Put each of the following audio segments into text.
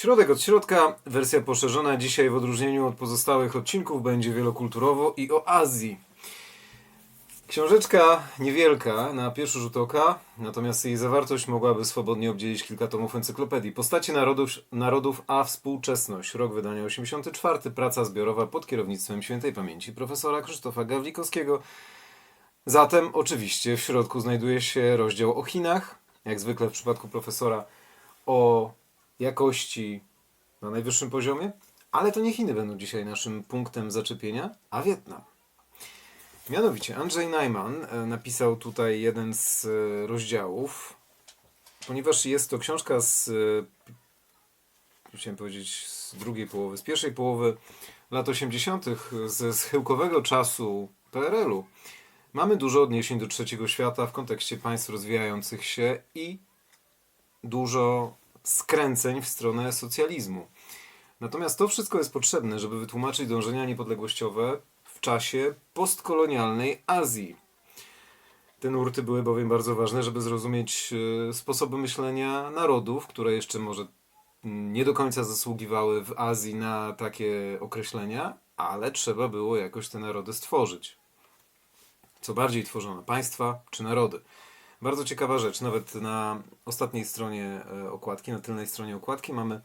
Środek od środka, wersja poszerzona. Dzisiaj w odróżnieniu od pozostałych odcinków będzie wielokulturowo i o Azji. Książeczka niewielka na pierwszy rzut oka, natomiast jej zawartość mogłaby swobodnie obdzielić kilka tomów encyklopedii. Postacie narodów, narodów a współczesność. Rok wydania 84. Praca zbiorowa pod kierownictwem świętej pamięci profesora Krzysztofa Gawlikowskiego. Zatem oczywiście w środku znajduje się rozdział o Chinach, jak zwykle w przypadku profesora o jakości na najwyższym poziomie, ale to nie Chiny będą dzisiaj naszym punktem zaczepienia, a Wietnam. Mianowicie Andrzej Najman e, napisał tutaj jeden z e, rozdziałów, ponieważ jest to książka z, e, chciałem powiedzieć, z drugiej połowy, z pierwszej połowy lat 80., ze schyłkowego czasu PRL-u. Mamy dużo odniesień do trzeciego świata w kontekście państw rozwijających się i dużo skręceń w stronę socjalizmu. Natomiast to wszystko jest potrzebne, żeby wytłumaczyć dążenia niepodległościowe w czasie postkolonialnej Azji. Te nurty były bowiem bardzo ważne, żeby zrozumieć e, sposoby myślenia narodów, które jeszcze może nie do końca zasługiwały w Azji na takie określenia, ale trzeba było jakoś te narody stworzyć. Co bardziej tworzono, państwa czy narody. Bardzo ciekawa rzecz. Nawet na ostatniej stronie e, okładki, na tylnej stronie okładki mamy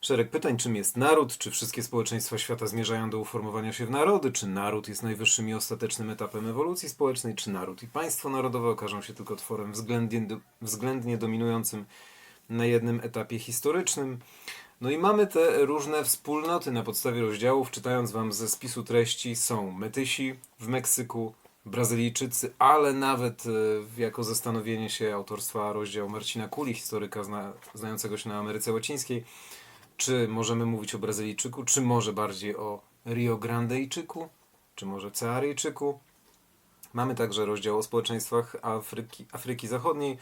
szereg pytań, czym jest naród, czy wszystkie społeczeństwa świata zmierzają do uformowania się w narody, czy naród jest najwyższym i ostatecznym etapem ewolucji społecznej, czy naród i państwo narodowe okażą się tylko tworem względnie, względnie dominującym na jednym etapie historycznym. No i mamy te różne wspólnoty na podstawie rozdziałów. Czytając Wam ze spisu treści, są Metysi w Meksyku, Brazylijczycy, ale nawet e, jako zastanowienie się autorstwa rozdział Marcina Kuli, historyka zna, znającego się na Ameryce Łacińskiej. Czy możemy mówić o Brazylijczyku, czy może bardziej o Rio Grandejczyku, czy może Cearyjczyku. Mamy także rozdział o społeczeństwach Afryki, Afryki Zachodniej,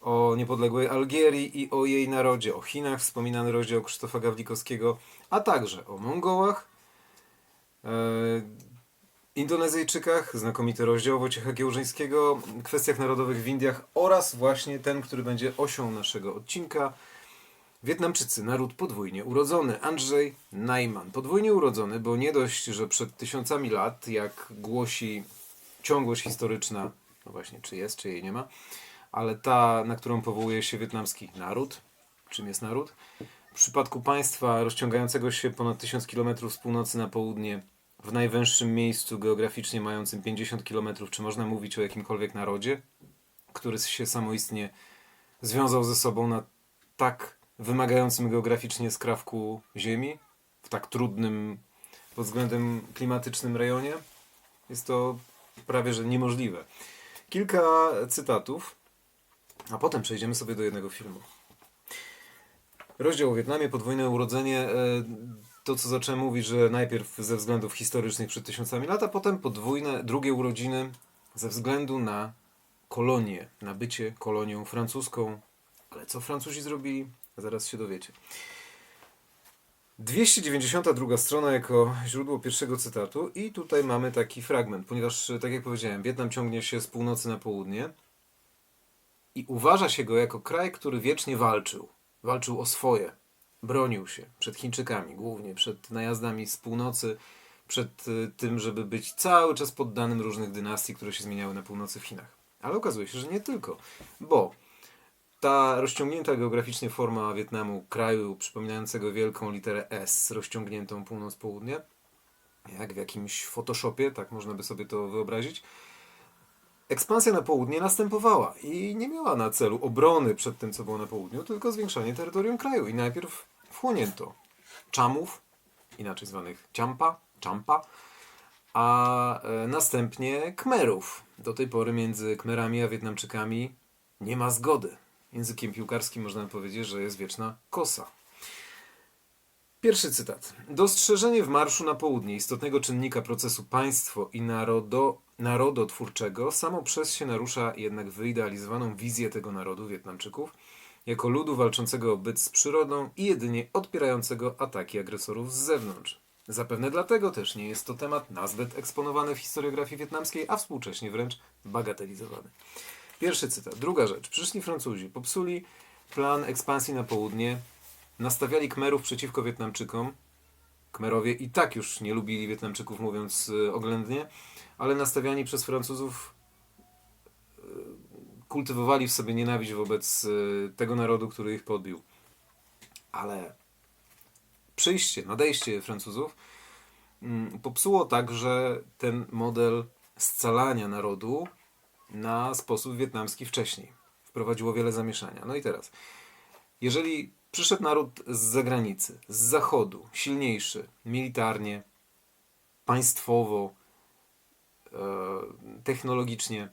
o niepodległej Algierii i o jej narodzie, o Chinach, wspominany rozdział Krzysztofa Gawlikowskiego, a także o Mongołach, e, Indonezyjczykach, znakomity rozdział Wojciecha Giełżyńskiego, kwestiach narodowych w Indiach oraz właśnie ten, który będzie osią naszego odcinka. Wietnamczycy, naród podwójnie urodzony. Andrzej Najman. Podwójnie urodzony, bo nie dość, że przed tysiącami lat, jak głosi ciągłość historyczna, no właśnie, czy jest, czy jej nie ma, ale ta, na którą powołuje się wietnamski naród, czym jest naród, w przypadku państwa rozciągającego się ponad 1000 km z północy na południe, w najwęższym miejscu geograficznie mającym 50 km, czy można mówić o jakimkolwiek narodzie, który się samoistnie związał ze sobą na tak wymagającym geograficznie skrawku ziemi, w tak trudnym pod względem klimatycznym rejonie? Jest to prawie że niemożliwe. Kilka cytatów, a potem przejdziemy sobie do jednego filmu. Rozdział o Wietnamie, podwójne urodzenie. To, co zacząłem mówić, że najpierw ze względów historycznych przed tysiącami lat, a potem podwójne, drugie urodziny ze względu na kolonię, na bycie kolonią francuską. Ale co Francuzi zrobili? Zaraz się dowiecie. 292 strona jako źródło pierwszego cytatu i tutaj mamy taki fragment, ponieważ, tak jak powiedziałem, Wietnam ciągnie się z północy na południe i uważa się go jako kraj, który wiecznie walczył. Walczył o swoje, bronił się przed Chińczykami, głównie przed najazdami z północy, przed y, tym, żeby być cały czas poddanym różnych dynastii, które się zmieniały na północy w Chinach. Ale okazuje się, że nie tylko, bo ta rozciągnięta geograficznie forma Wietnamu, kraju przypominającego wielką literę S, rozciągniętą północ-południe, jak w jakimś Photoshopie, tak można by sobie to wyobrazić, ekspansja na południe następowała i nie miała na celu obrony przed tym, co było na południu, tylko zwiększanie terytorium kraju. I najpierw wchłonięto Czamów, inaczej zwanych Ciampa, Czampa, a e, następnie Kmerów. Do tej pory między Kmerami a Wietnamczykami nie ma zgody. Językiem piłkarskim można powiedzieć, że jest wieczna kosa. Pierwszy cytat. Dostrzeżenie w marszu na południe istotnego czynnika procesu państwo i narodo, narodotwórczego samo przez się narusza jednak wyidealizowaną wizję tego narodu, Wietnamczyków, jako ludu walczącego o byt z przyrodą i jedynie odpierającego ataki agresorów z zewnątrz. Zapewne dlatego też nie jest to temat nazbyt eksponowany w historiografii wietnamskiej, a współcześnie wręcz bagatelizowany. Pierwszy cytat. Druga rzecz. Przyszli Francuzi, popsuli plan ekspansji na południe, nastawiali Kmerów przeciwko Wietnamczykom. Kmerowie i tak już nie lubili Wietnamczyków, mówiąc y, oględnie, ale nastawiani przez Francuzów y, kultywowali w sobie nienawiść wobec y, tego narodu, który ich podbił. Ale przyjście, nadejście Francuzów mm, popsuło także ten model scalania narodu na sposób wietnamski wcześniej. Wprowadziło wiele zamieszania. No i teraz, jeżeli przyszedł naród z zagranicy, z zachodu, silniejszy, militarnie, państwowo, e, technologicznie,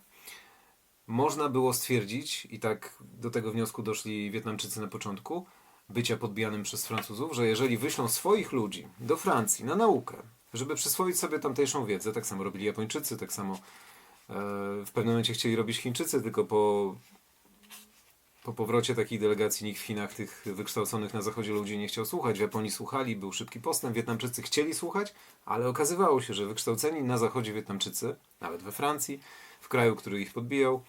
można było stwierdzić, i tak do tego wniosku doszli Wietnamczycy na początku, bycia podbijanym przez Francuzów, że jeżeli wyślą swoich ludzi do Francji na naukę, żeby przyswoić sobie tamtejszą wiedzę, tak samo robili Japończycy, tak samo e, w pewnym momencie chcieli robić Chińczycy, tylko po, po powrocie takiej delegacji nikt w Chinach tych wykształconych na zachodzie ludzi nie chciał słuchać. W Japonii słuchali, był szybki postęp, Wietnamczycy chcieli słuchać, ale okazywało się, że wykształceni na zachodzie Wietnamczycy, nawet we Francji, w kraju, który ich podbijał,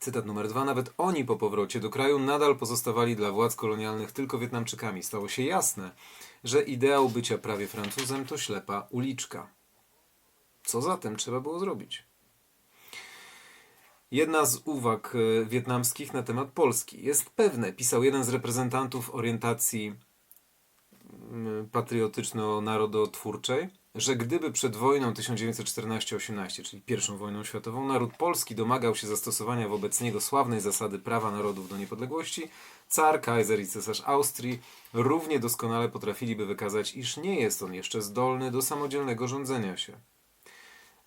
Cytat numer dwa. Nawet oni po powrocie do kraju nadal pozostawali dla władz kolonialnych tylko Wietnamczykami. Stało się jasne, że ideał bycia prawie Francuzem to ślepa uliczka. Co zatem trzeba było zrobić? Jedna z uwag e, wietnamskich na temat Polski. Jest pewne, pisał jeden z reprezentantów orientacji patriotyczno-narodotwórczej, że gdyby przed wojną 1914-18, czyli pierwszą wojną światową, naród polski domagał się zastosowania wobec niego sławnej zasady prawa narodów do niepodległości, car, kaiser i cesarz Austrii równie doskonale potrafiliby wykazać, iż nie jest on jeszcze zdolny do samodzielnego rządzenia się.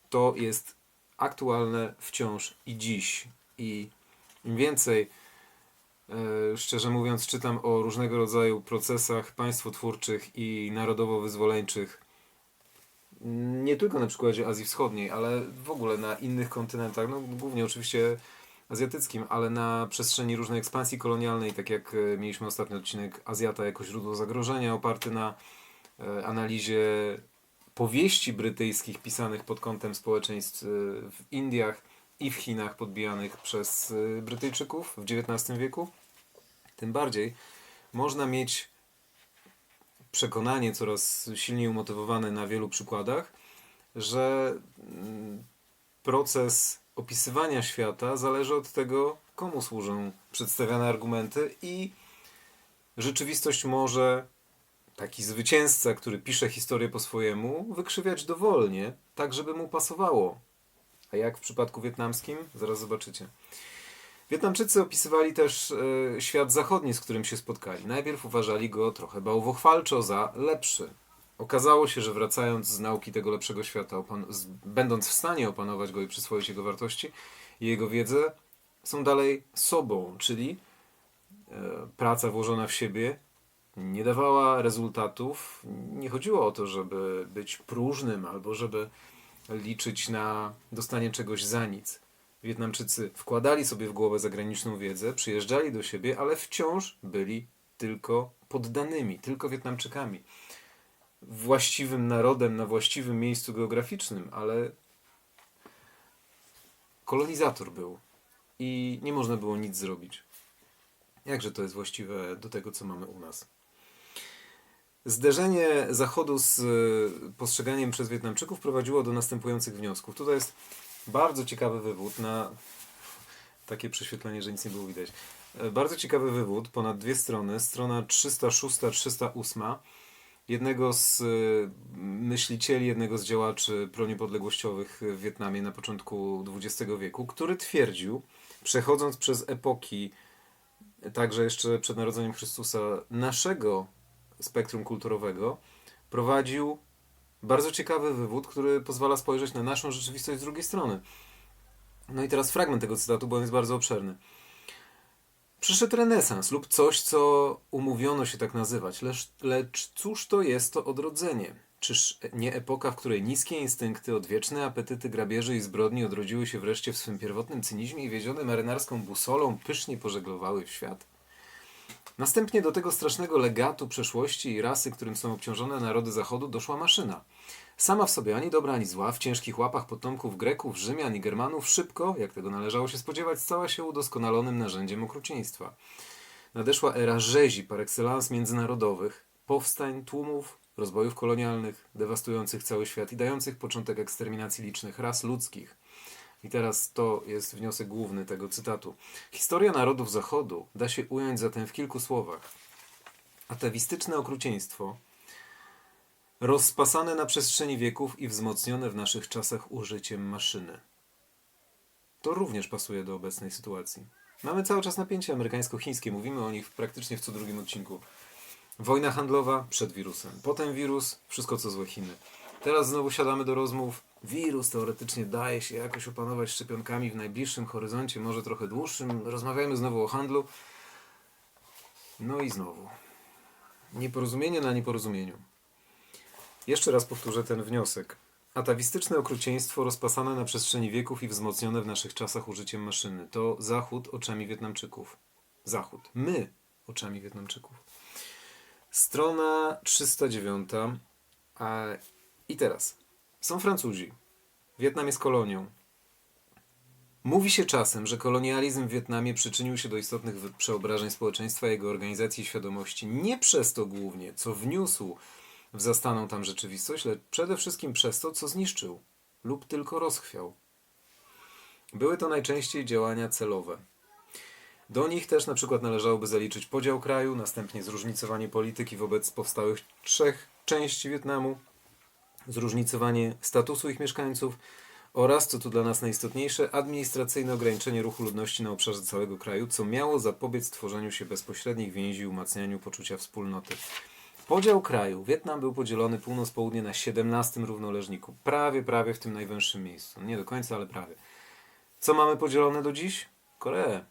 To jest aktualne wciąż i dziś. I im więcej, e, szczerze mówiąc, czytam o różnego rodzaju procesach państwotwórczych i narodowo-wyzwoleńczych, nie tylko na przykładzie Azji Wschodniej, ale w ogóle na innych kontynentach, no głównie oczywiście azjatyckim, ale na przestrzeni różnej ekspansji kolonialnej, tak jak e, mieliśmy ostatni odcinek Azjata jako źródło zagrożenia, oparty na e, analizie powieści brytyjskich pisanych pod kątem społeczeństw e, w Indiach i w Chinach podbijanych przez Brytyjczyków w XIX wieku. Tym bardziej można mieć przekonanie coraz silniej umotywowane na wielu przykładach, że mm, proces opisywania świata zależy od tego, komu służą przedstawiane argumenty i rzeczywistość może taki zwycięzca, który pisze historię po swojemu, wykrzywiać dowolnie, tak żeby mu pasowało. A jak w przypadku wietnamskim? Zaraz zobaczycie. Wietnamczycy opisywali też e, świat zachodni, z którym się spotkali. Najpierw uważali go trochę bałwochwalczo za lepszy. Okazało się, że wracając z nauki tego lepszego świata, będąc w stanie opanować go i przyswoić jego wartości i jego wiedzę, są dalej sobą, czyli e, praca włożona w siebie nie dawała rezultatów. Nie chodziło o to, żeby być próżnym albo żeby liczyć na dostanie czegoś za nic. Wietnamczycy wkładali sobie w głowę zagraniczną wiedzę, przyjeżdżali do siebie, ale wciąż byli tylko poddanymi, tylko Wietnamczykami. Właściwym narodem na właściwym miejscu geograficznym, ale kolonizator był i nie można było nic zrobić. Jakże to jest właściwe do tego, co mamy u nas? Zderzenie Zachodu z postrzeganiem przez Wietnamczyków prowadziło do następujących wniosków. Tutaj jest bardzo ciekawy wywód na takie prześwietlenie, że nic nie było widać. E, bardzo ciekawy wywód, ponad dwie strony, strona 306-308 jednego z e, myślicieli, jednego z działaczy proniepodległościowych w Wietnamie na początku XX wieku, który twierdził, przechodząc przez epoki, także jeszcze przed narodzeniem Chrystusa, naszego spektrum kulturowego, prowadził bardzo ciekawy wywód, który pozwala spojrzeć na naszą rzeczywistość z drugiej strony. No i teraz fragment tego cytatu, bo on jest bardzo obszerny. Przyszedł renesans lub coś, co umówiono się tak nazywać, lecz, lecz cóż to jest to odrodzenie? Czyż nie epoka, w której niskie instynkty, odwieczne apetyty grabieży i zbrodni odrodziły się wreszcie w swym pierwotnym cynizmie i wiezione marynarską busolą pysznie pożeglowały w świat? Następnie do tego strasznego legatu przeszłości i rasy, którym są obciążone narody Zachodu, doszła maszyna. Sama w sobie ani dobra, ani zła, w ciężkich łapach potomków Greków, Rzymian i Germanów, szybko, jak tego należało się spodziewać, stała się udoskonalonym narzędziem okrucieństwa. Nadeszła era rzezi par excellence międzynarodowych, powstań, tłumów, rozbojów kolonialnych, dewastujących cały świat i dających początek eksterminacji licznych ras ludzkich. I teraz to jest wniosek główny tego cytatu. Historia narodów Zachodu da się ująć zatem w kilku słowach. Atawistyczne okrucieństwo, rozpasane na przestrzeni wieków i wzmocnione w naszych czasach użyciem maszyny. To również pasuje do obecnej sytuacji. Mamy cały czas napięcie amerykańsko-chińskie, mówimy o nich praktycznie w co drugim odcinku. Wojna handlowa przed wirusem, potem wirus, wszystko co złe Chiny. Teraz znowu siadamy do rozmów. Wirus teoretycznie daje się jakoś opanować szczepionkami w najbliższym horyzoncie, może trochę dłuższym. Rozmawiajmy znowu o handlu. No i znowu. Nieporozumienie na nieporozumieniu. Jeszcze raz powtórzę ten wniosek. Atawistyczne okrucieństwo rozpasane na przestrzeni wieków i wzmocnione w naszych czasach użyciem maszyny. To Zachód oczami Wietnamczyków. Zachód. My oczami Wietnamczyków. Strona 309. A, I teraz. Są Francuzi. Wietnam jest kolonią. Mówi się czasem, że kolonializm w Wietnamie przyczynił się do istotnych przeobrażeń społeczeństwa jego organizacji i świadomości nie przez to głównie, co wniósł w zastaną tam rzeczywistość, lecz przede wszystkim przez to, co zniszczył lub tylko rozchwiał. Były to najczęściej działania celowe. Do nich też na przykład należałoby zaliczyć podział kraju, następnie zróżnicowanie polityki wobec powstałych trzech części Wietnamu, zróżnicowanie statusu ich mieszkańców oraz, co tu dla nas najistotniejsze, administracyjne ograniczenie ruchu ludności na obszarze całego kraju, co miało zapobiec tworzeniu się bezpośrednich więzi i umacnianiu poczucia wspólnoty. Podział kraju. Wietnam był podzielony północ-południe na 17 równoleżniku. Prawie, prawie w tym najwęższym miejscu. Nie do końca, ale prawie. Co mamy podzielone do dziś? Koreę.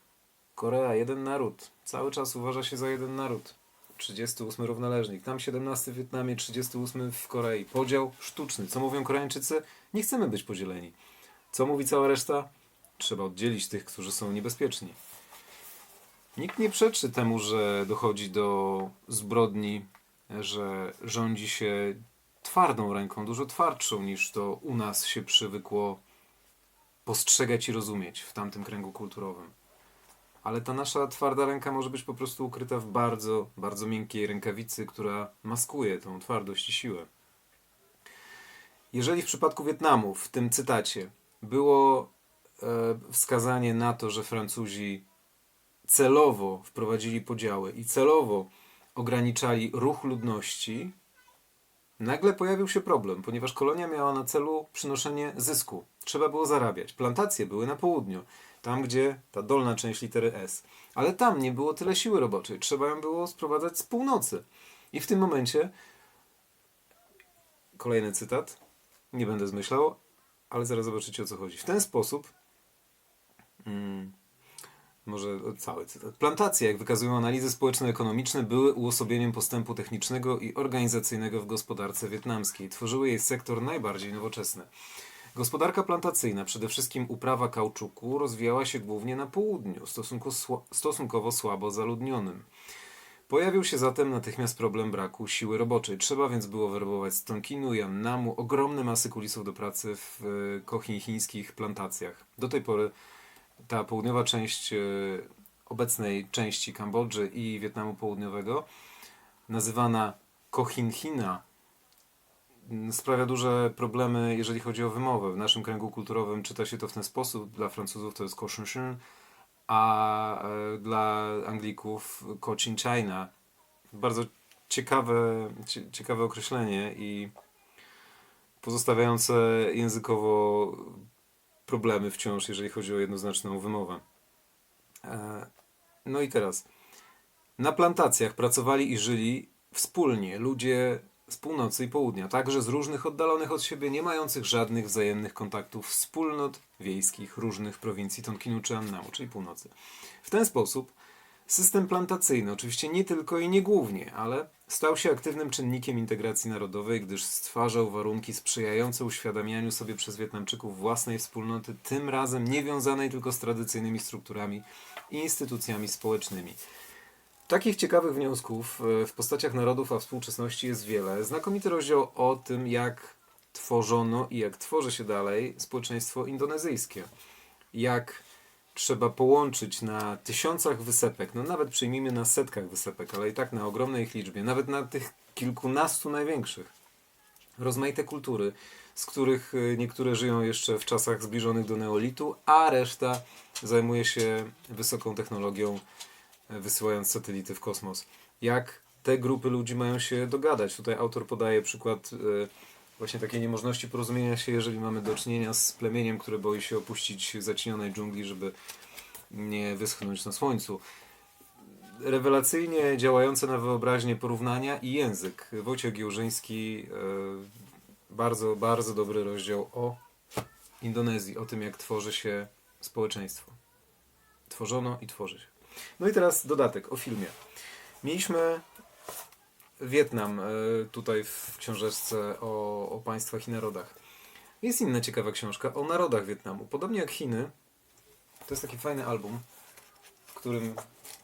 Korea, jeden naród. Cały czas uważa się za jeden naród. 38 równoleżnik. Tam 17 w Wietnamie, 38 w Korei. Podział sztuczny. Co mówią Koreańczycy? Nie chcemy być podzieleni. Co mówi cała reszta? Trzeba oddzielić tych, którzy są niebezpieczni. Nikt nie przeczy temu, że dochodzi do zbrodni, że rządzi się twardą ręką, dużo twardszą niż to u nas się przywykło postrzegać i rozumieć w tamtym kręgu kulturowym. Ale ta nasza twarda ręka może być po prostu ukryta w bardzo, bardzo miękkiej rękawicy, która maskuje tą twardość i siłę. Jeżeli w przypadku Wietnamu, w tym cytacie, było e, wskazanie na to, że Francuzi celowo wprowadzili podziały i celowo ograniczali ruch ludności, nagle pojawił się problem, ponieważ kolonia miała na celu przynoszenie zysku. Trzeba było zarabiać. Plantacje były na południu, tam gdzie ta dolna część litery S. Ale tam nie było tyle siły roboczej. Trzeba ją było sprowadzać z północy. I w tym momencie kolejny cytat. Nie będę zmyślał, ale zaraz zobaczycie o co chodzi. W ten sposób mm, może cały cytat. Plantacje, jak wykazują analizy społeczno-ekonomiczne, były uosobieniem postępu technicznego i organizacyjnego w gospodarce wietnamskiej. Tworzyły jej sektor najbardziej nowoczesny. Gospodarka plantacyjna, przede wszystkim uprawa kauczuku, rozwijała się głównie na południu, stosunkowo słabo zaludnionym. Pojawił się zatem natychmiast problem braku siły roboczej. Trzeba więc było werbować z Tonkinu i Annamu ogromne masy kulisów do pracy w e, kochińskich plantacjach. Do tej pory ta południowa część e, obecnej części Kambodży i Wietnamu Południowego, nazywana Cochinchina, m, sprawia duże problemy, jeżeli chodzi o wymowę. W naszym kręgu kulturowym czyta się to w ten sposób. Dla Francuzów to jest Cochinchine, a e, dla Anglików Cochin China. Bardzo ciekawe, cie, ciekawe określenie i pozostawiające językowo problemy wciąż, jeżeli chodzi o jednoznaczną wymowę. E, No i teraz. Na plantacjach pracowali i żyli wspólnie ludzie z północy i południa, także z różnych oddalonych od siebie, nie mających żadnych wzajemnych kontaktów wspólnot wiejskich różnych prowincji Tonkinu czy Annamu, czyli północy. W ten sposób system plantacyjny, oczywiście nie tylko i nie głównie, ale stał się aktywnym czynnikiem integracji narodowej, gdyż stwarzał warunki sprzyjające uświadamianiu sobie przez Wietnamczyków własnej wspólnoty, tym razem nie wiązanej tylko z tradycyjnymi strukturami i instytucjami społecznymi. Takich ciekawych wniosków e, w postaciach narodów, a współczesności jest wiele. Znakomity rozdział o tym, jak tworzono i jak tworzy się dalej społeczeństwo indonezyjskie. Jak trzeba połączyć na tysiącach wysepek, no nawet przyjmijmy na setkach wysepek, ale i tak na ogromnej ich liczbie, nawet na tych kilkunastu największych, rozmaite kultury, z których y, niektóre żyją jeszcze w czasach zbliżonych do neolitu, a reszta zajmuje się wysoką technologią, wysyłając satelity w kosmos. Jak te grupy ludzi mają się dogadać? Tutaj autor podaje przykład y, właśnie takiej niemożności porozumienia się, jeżeli mamy do czynienia z plemieniem, które boi się opuścić zacinionej dżungli, żeby nie wyschnąć na słońcu. Rewelacyjnie działające na wyobraźnię porównania i język. Wojciech Giełżyński, e, bardzo, bardzo dobry rozdział o Indonezji, o tym jak tworzy się społeczeństwo. Tworzono i tworzy się. No i teraz dodatek o filmie. Mieliśmy Wietnam e, tutaj w książeczce o, o państwach i narodach. Jest inna ciekawa książka o narodach Wietnamu. Podobnie jak Chiny, to jest taki fajny album, w którym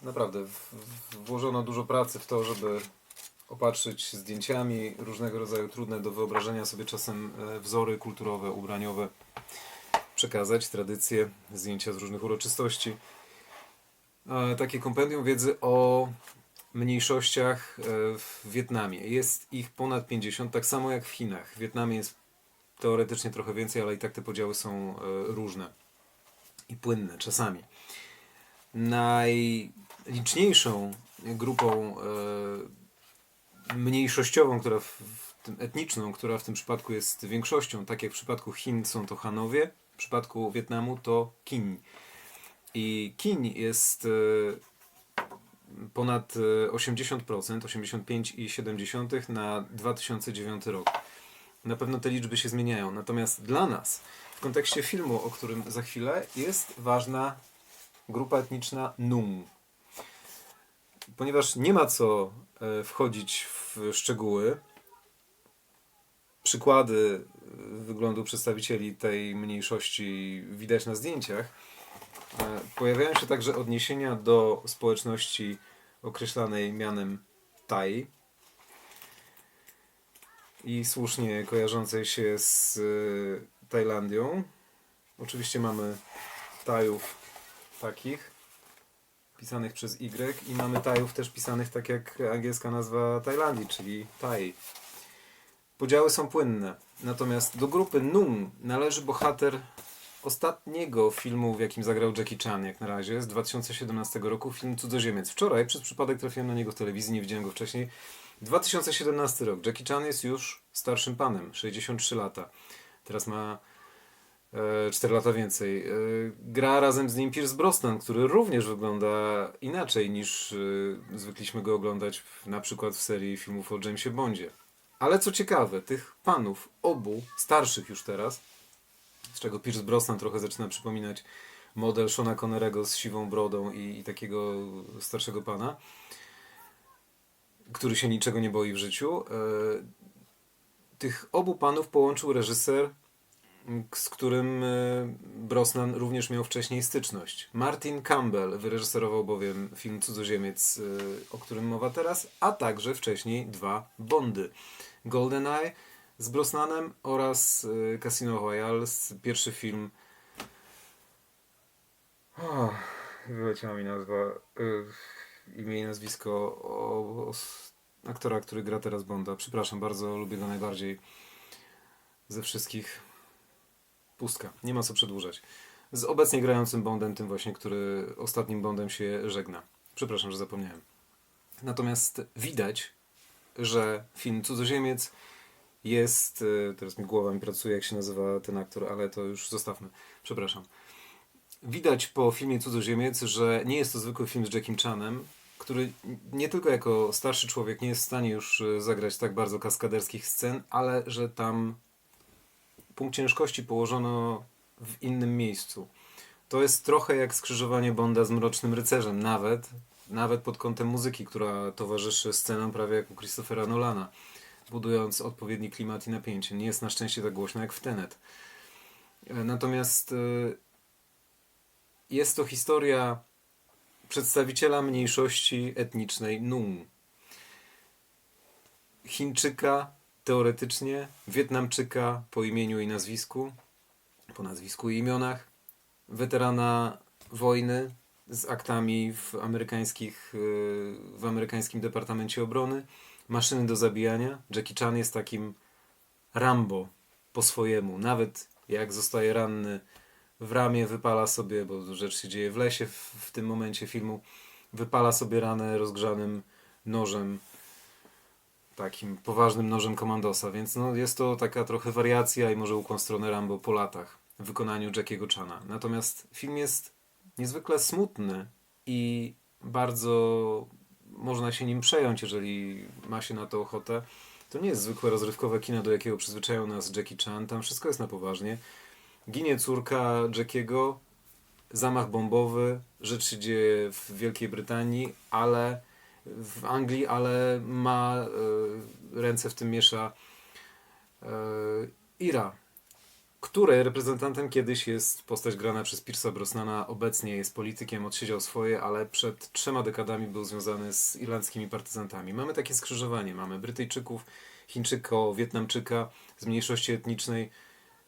naprawdę włożono dużo pracy w to, żeby opatrzyć zdjęciami różnego rodzaju trudne do wyobrażenia sobie czasem e, wzory kulturowe, ubraniowe, przekazać tradycje, zdjęcia z różnych uroczystości. Takie kompendium wiedzy o mniejszościach e, w Wietnamie. Jest ich ponad 50, tak samo jak w Chinach. W Wietnamie jest teoretycznie trochę więcej, ale i tak te podziały są e, różne i płynne czasami. Najliczniejszą grupą e, mniejszościową, która w, tym etniczną, która w tym przypadku jest większością, tak jak w przypadku Chin są to Hanowie, w przypadku Wietnamu to Kin. I Kin jest e, ponad e, 80%, 85,7 na 2009 rok. Na pewno te liczby się zmieniają. Natomiast dla nas, w kontekście filmu, o którym za chwilę, jest ważna grupa etniczna Nung. Ponieważ nie ma co e, wchodzić w szczegóły, przykłady e, wyglądu przedstawicieli tej mniejszości widać na zdjęciach, pojawiają się także odniesienia do społeczności określanej mianem Tai i słusznie kojarzącej się z e, Tajlandią. Oczywiście mamy Tajów takich, pisanych przez Y i mamy Tajów też pisanych tak jak angielska nazwa Tajlandii, czyli Tai. Podziały są płynne. Natomiast do grupy Nung należy bohater ostatniego filmu, w jakim zagrał Jackie Chan, jak na razie, z 2017 roku, film Cudzoziemiec. Wczoraj przez przypadek trafiłem na niego w telewizji, nie widziałem go wcześniej. 2017 rok. Jackie Chan jest już starszym panem, 63 lata. Teraz ma e, 4 lata więcej. E, gra razem z nim Pierce Brosnan, który również wygląda inaczej niż e, zwykliśmy go oglądać na przykład w serii filmów o Jamesie Bondzie. Ale co ciekawe, tych panów, obu, starszych już teraz, z czego Pierce Brosnan trochę zaczyna przypominać model Shona Connerego z siwą brodą i, i takiego starszego pana, który się niczego nie boi w życiu. E, tych obu panów połączył reżyser, z którym e, Brosnan również miał wcześniej styczność. Martin Campbell wyreżyserował bowiem film Cudzoziemiec, e, o którym mowa teraz, a także wcześniej dwa Bondy. GoldenEye z Brosnanem oraz y, Casino Royale, pierwszy film. Oh, wyleciała mi nazwa, y, imię i nazwisko o, o aktora, który gra teraz Bonda. Przepraszam, bardzo lubię go najbardziej ze wszystkich. Pustka, nie ma co przedłużać. Z obecnie grającym Bondem, tym właśnie, który ostatnim Bondem się żegna. Przepraszam, że zapomniałem. Natomiast widać, że film Cudzoziemiec jest. e, Teraz mi głowa mi pracuje, jak się nazywa ten aktor, ale to już zostawmy. Przepraszam. Widać po filmie Cudzoziemiec, że nie jest to zwykły film z Jackiem Chanem, który nie tylko jako starszy człowiek nie jest w stanie już e, zagrać tak bardzo kaskaderskich scen, ale że tam punkt ciężkości położono w innym miejscu. To jest trochę jak skrzyżowanie Bonda z Mrocznym Rycerzem, nawet, nawet pod kątem muzyki, która towarzyszy scenom prawie jak u Christophera Nolana, budując odpowiedni klimat i napięcie. Nie jest na szczęście tak głośno jak w Tenet. E, Natomiast e, jest to historia przedstawiciela mniejszości etnicznej Nung. Chińczyka teoretycznie, Wietnamczyka po imieniu i nazwisku, po nazwisku i imionach, weterana wojny z aktami w, amerykańskich, yy, w amerykańskim Departamencie Obrony, maszyny do zabijania. Jackie Chan jest takim Rambo po swojemu. Nawet jak zostaje ranny w ramię, wypala sobie, bo rzecz się dzieje w lesie w, w tym momencie filmu, wypala sobie ranę rozgrzanym nożem, takim poważnym nożem komandosa, więc no, jest to taka trochę wariacja i może ukłon w stronę Rambo po latach w wykonaniu Jackiego Chana. Natomiast film jest niezwykle smutny i bardzo można się nim przejąć, jeżeli ma się na to ochotę. To nie jest zwykłe rozrywkowe kino, do jakiego przyzwyczaił nas Jackie Chan. Tam wszystko jest na poważnie. Ginie córka Jackiego, zamach bombowy, rzecz się dzieje w Wielkiej Brytanii, ale w Anglii, ale ma e, ręce w tym miesza e, Ira, której reprezentantem kiedyś jest postać grana przez Pierce'a Brosnana, obecnie jest politykiem, odsiedział swoje, ale przed trzema dekadami był związany z irlandzkimi partyzantami. Mamy takie skrzyżowanie, mamy Brytyjczyków, Chińczyko, Wietnamczyka z mniejszości etnicznej,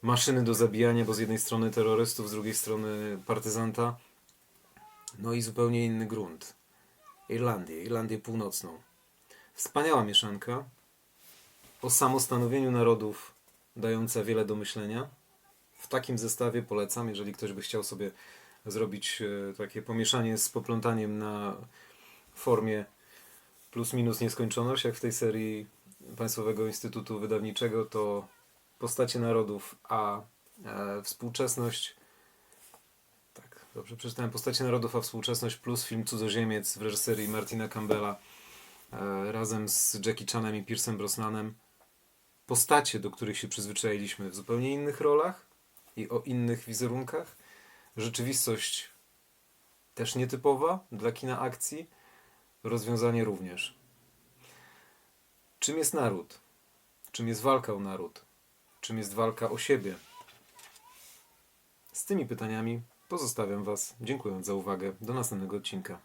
maszyny do zabijania, bo z jednej strony terrorystów, z drugiej strony partyzanta, no i zupełnie inny grunt. Irlandię, Irlandię Północną. Wspaniała mieszanka o samostanowieniu narodów, dająca wiele do myślenia. W takim zestawie polecam, jeżeli ktoś by chciał sobie zrobić e, takie pomieszanie z poplątaniem na formie plus minus nieskończoność, jak w tej serii Państwowego Instytutu Wydawniczego, to postacie narodów, a e, współczesność tak, dobrze przeczytałem Postacie Narodów, a Współczesność plus film Cudzoziemiec w reżyserii Martina Campbella e, razem z Jackie Chanem i Piersem Brosnanem. Postacie, do których się przyzwyczailiśmy w zupełnie innych rolach i o innych wizerunkach. Rzeczywistość też nietypowa dla kina akcji. Rozwiązanie również. Czym jest naród? Czym jest walka o naród? Czym jest walka o siebie? Z tymi pytaniami pozostawiam Was, dziękując za uwagę. Do następnego odcinka.